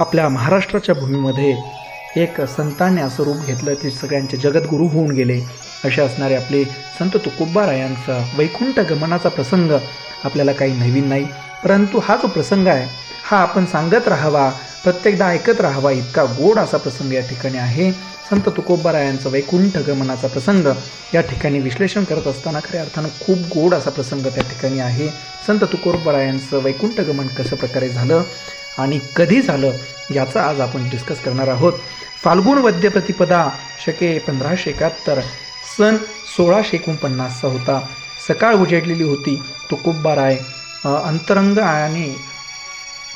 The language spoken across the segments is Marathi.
आपल्या महाराष्ट्राच्या भूमीमध्ये एक संतांनी असं रूप घेतलं ते सगळ्यांचे जगद्गुरू होऊन गेले. असे असणारे आपले संत तुकोब्बारायांचा वैकुंठ गमनाचा प्रसंग आपल्याला काही नवीन नाही. परंतु हा जो प्रसंग आहे हा आपण सांगत राहावा प्रत्येकदा ऐकत राहावा इतका गोड असा प्रसंग या ठिकाणी आहे. संत तुकोब्बारायांचा वैकुंठ गमनाचा प्रसंग या ठिकाणी विश्लेषण करत असताना खऱ्या अर्थानं खूप गोड असा प्रसंग त्या ठिकाणी आहे. संत तुकोब्बारायांचं वैकुंठ गमन कशा प्रकारे झालं? आणि कधी झालं याचं आज आपण डिस्कस करणार आहोत. फाल्गुन वद्य प्रतिपदा शके पंधराशे एकाहत्तर सन सोळाशे एकोणपन्नासचा होता. सकाळ उजेडलेली होती. तुकोबाराय अ, अंतरंग आणि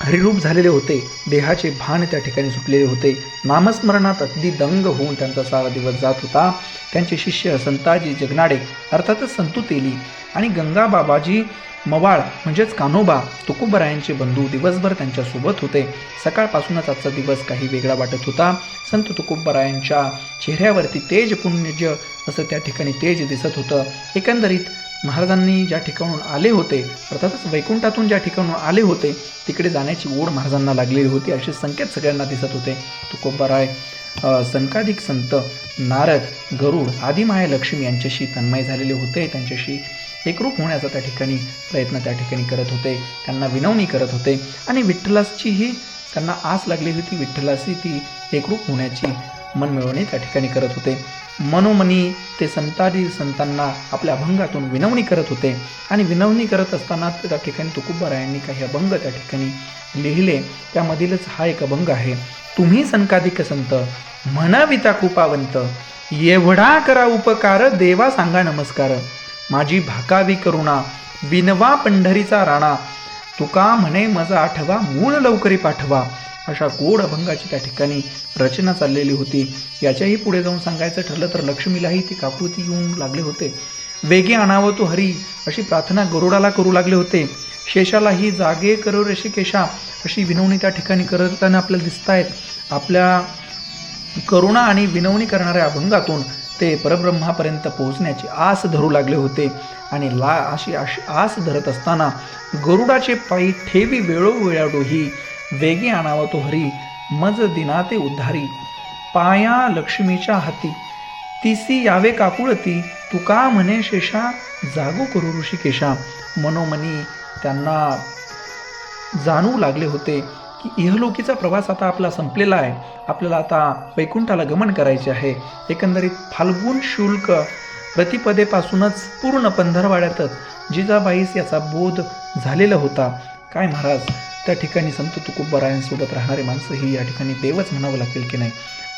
हरिरूप झालेले होते. देहाचे भान त्या ठिकाणी सुटलेले होते. नामस्मरणात अगदी दंग होऊन त्यांचा सारा दिवस जात होता. त्यांचे शिष्य संताजी जगनाडे अर्थातच संतू तेली आणि गंगा बाबाजी मवाळ म्हणजेच कान्होबा तुकोबरायांचे बंधू दिवसभर त्यांच्यासोबत होते. सकाळपासूनच आजचा दिवस काही वेगळा वाटत होता. संत तुकोबरायांच्या चेहऱ्यावरती तेज पुण्यज असं त्या ठिकाणी तेज दिसत होतं. एकंदरीत महाराजांनी ज्या ठिकाणून आले होते अर्थातच वैकुंठातून ज्या ठिकाणून आले होते तिकडे जाण्याची ओढ महाराजांना लागलेली होती असे संकेत सगळ्यांना दिसत होते. तुकोबाराय संकाधिक संत नारद गरुड आदिमाया लक्ष्मी यांच्याशी तन्मय झालेले होते. त्यांच्याशी एकरूप होण्याचा त्या ठिकाणी प्रयत्न त्या ठिकाणी करत होते. त्यांना विनवणी करत होते. आणि विठ्ठलाचीही त्यांना आस लागली होती विठ्ठलाशी ती एकरूप होण्याची मन त्या ठिकाणी करत होते. मनोमनी ते संतादी संतांना आपल्या अभंगातून विनवणी करत होते. आणि विनवणी करत असताना त्या ठिकाणी तुकुबारायांनी काही अभंग त्या ठिकाणी लिहिले. त्यामधीलच हा एक अभंग आहे. तुम्ही संकाधिक संत म्हणाविता कृपावंत एवढा करा उपकार देवा सांगा नमस्कार. माझी भाकावी करुणा विनवा पंढरीचा राणा तुका म्हणे मजा आठवा मूळ लवकरी पाठवा अशा गोड अभंगाची त्या ठिकाणी रचना चाललेली होती. याच्याही पुढे जाऊन सांगायचं ठरलं तर लक्ष्मीलाही ती काकुती येऊन लागले होते. वेगे आणावं तो हरी अशी प्रार्थना गरुडाला करू लागले होते. शेषालाही जागे करो ऋषिकेशा अशी विनवणी त्या ठिकाणी करताना आपल्याला दिसत आहेत आपल्या करुणा आणि विनवणी करणाऱ्या अभंगातून ते परब्रह्मापर्यंत पोहोचण्याची आस धरू लागले होते. आणि ला अशी आश आस धरत असताना गरुडाचे पायी ठेवी वेळोवेळाडोही वेगी आणावा तो हरी मज दिनाते उद्धारी. पाया लक्ष्मीच्या हाती तिसी यावे काकुळती तुका म्हणे शेषा जागो करू ऋषिकेशा. मनोमनी त्यांना जाणू लागले होते. की इहलोकीचा प्रवास आता आपला संपलेला आहे. आपल्याला आता वैकुंठाला गमन करायचे आहे. एकंदरीत फाल्गुन शुल्क प्रतिपदेपासूनच पूर्ण पंधरवाड्यातच जिजाबाईस याचा बोध झालेला होता. काय महाराज त्या ठिकाणी संत तुकोबरायांसोबत राहणारे माणसं ही या ठिकाणी देवच म्हणावं लागेल की नाही?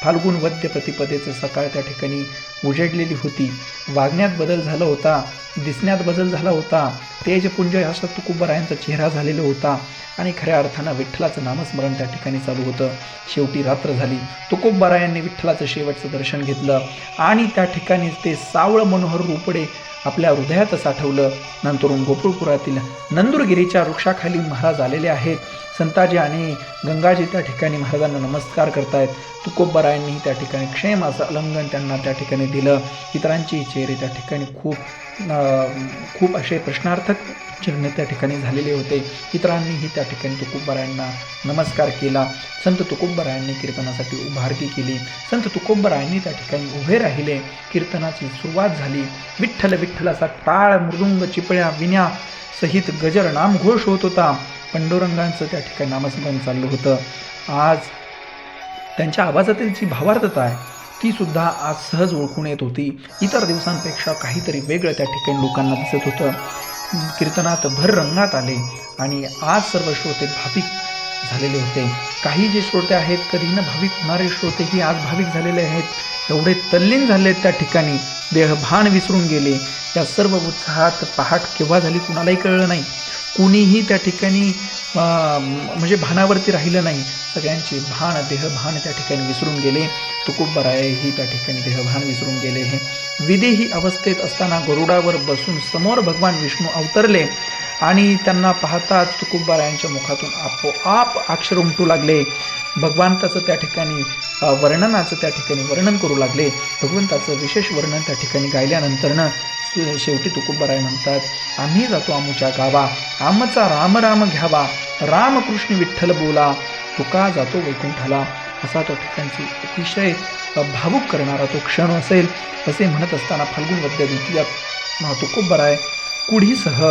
फाल्गुन वद्य प्रतिपदेचं सकाळ त्या ठिकाणी उजेडलेली होती. वागण्यात बदल झाला होता दिसण्यात बदल झाला होता तेजपुंज असा तुकोबरायांचा चेहरा झालेला होता आणि खऱ्या अर्थानं विठ्ठलाचं नामस्मरण त्या ठिकाणी चालू होतं. शेवटी रात्र झाली. तुकोबरायांनी विठ्ठलाचं शेवटचं दर्शन घेतलं आणि त्या ठिकाणी ते सावळ मनोहर रूपडे आपल्या हृदयात साठवलं. नंतरून गोकुळपुरातील नंदुरगिरीच्या वृक्षाखाली महाराज आलेले आहेत. संताजी आणि गंगाजी त्या ठिकाणी महाराजांना नमस्कार करतायत. तुकोबरायांनी त्या ठिकाणी क्षेम असं अलंगन त्यांना त्या ठिकाणी दिलं. इतरांची चेहरे त्या ठिकाणी खूप खूप असे प्रश्नार्थक चिन्ह त्या ठिकाणी झालेले होते. इतरांनीही त्या ठिकाणी तुकोबरायांना नमस्कार केला. संत तुकोबरायांनी कीर्तनासाठी उभारकी केली. संत तुकोबरायांनी त्या ठिकाणी उभे राहिले. कीर्तनाची सुरुवात झाली. विठ्ठल विठ्ठलाचा टाळ मृदुंग चिपळ्या विण्या सहित गजर नामघोष होत होता. पंडुरंगांचं त्या ठिकाणी नामस्मरण चाललं होतं. आज त्यांच्या आवाजातील जी भावार्थता आहे ती सुद्धा आज सहज ओळखून येत होती. इतर दिवसांपेक्षा काहीतरी वेगळं त्या ठिकाणी लोकांना दिसत होतं. कीर्तनात भर रंगात आले आणि आज सर्व श्रोते भाविक झालेले होते. काही जे श्रोते आहेत कधी न भाविक होणारे श्रोतेही आज भाविक झालेले आहेत. एवढे तल्लीन झाले त्या ठिकाणी. देहभान विसरून गेले. या सर्व उत्साहात पहाट केव्हा झाली कुणालाही कळलं नाही. कुणीही त्या ठिकाणी म्हणजे भानावरती राहिलं नाही. सगळ्यांची भान देहभान त्या ठिकाणी विसरून गेले. तुकुबरायही त्या ठिकाणी देहभान विसरून गेले. हे विदेही अवस्थेत असताना गरुडावर बसून समोर भगवान विष्णू अवतरले आणि त्यांना पाहताच तुकुबरायांच्या मुखातून आपोआप अक्षर उमटू लागले. भगवंताचं त्या ठिकाणी वर्णनाचं त्या ठिकाणी वर्णन करू लागले. भगवंताचं विशेष वर्णन त्या ठिकाणी गायल्यानंतरनं शेवटी तुकुबराय म्हणतात आम्ही जातो आमुच्या गावा आमचा राम राम घ्यावा रामकृष्ण विठ्ठल बोला तुका जातो वैकुंठाला. असा तो ठिकाणची अतिशय भावुक करणारा तो क्षण असेल असे म्हणत असताना फाल्गुन वद्य द्वितीयात तुकोबराय कुढीसह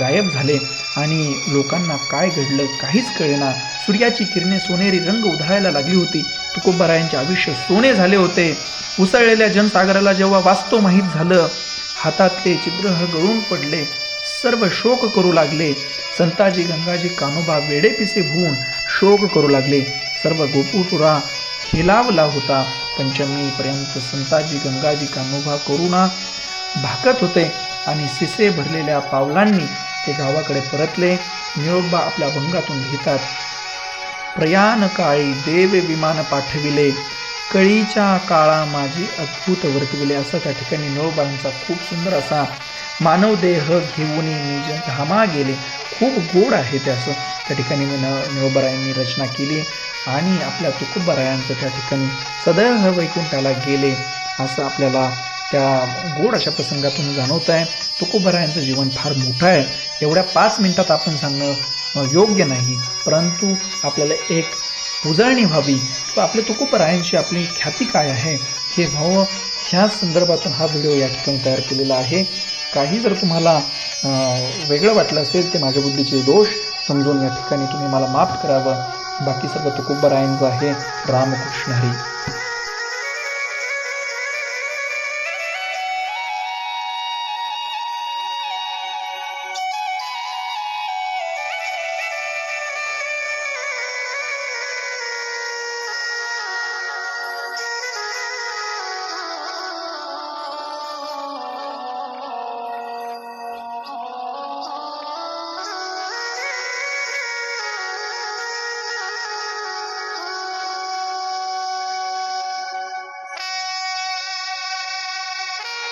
गायब झाले आणि लोकांना काय घडलं काहीच कळेना. सूर्याची किरणे सोनेरी रंग उधळायला लागली होती. तुकोबरायांचे आयुष्य सोने झाले होते. उसळलेल्या जनसागराला जेव्हा वास्तव माहीत झालं हातातले चित्रह गळून पडले. सर्व शोक करू लागले. संताजी गंगाजी कानोबा वेडेपिसे होऊन शोक करू लागले. सर्व गोपुरा हेलावला होता. पंचमीपर्यंत संताजी गंगाजी कानोबा करुणा भाकत होते आणि सिसे भरलेल्या पावलांनी ते गावाकडे परतले. निळोबा आपल्या भंगातून घेतात. प्रयाण काळी देव विमान पाठविले. कळीच्या काळा माझी अद्भुत वर्तविले. असं त्या ठिकाणी नळबाळांचा खूप सुंदर असा मानव देह घेऊन निज धामा गेले. खूप गोड आहे ते असं. त्या ठिकाणी न निळोबरायांनी रचना केली आणि आपल्या तुकोबरायांचं त्या ठिकाणी सदैव वैकुंठाला गेले. असं आपल्याला त्या गोड अशा प्रसंगातून जाणवत आहे. तुकोबरायांचं जीवन फार मोठं आहे. एवढ्या पाच मिनटात आपण सांगणं योग्य नाही. परंतु आपल्याला एक उजळणी व्हावी. व आपल्या तुकोपरायांची आपली ख्याती काय आहे हे भाऊ ह्या संदर्भातून हा व्हिडिओ या ठिकाणी तयार केलेला आहे. काही जर तुम्हाला वेगळं वाटलं असेल ते माझ्या बुद्धीचे दोष समजून या ठिकाणी तुम्ही मला माफ करावं. बाकी सर्व तुकोबरायांचं आहे रामकृष्ण हरी.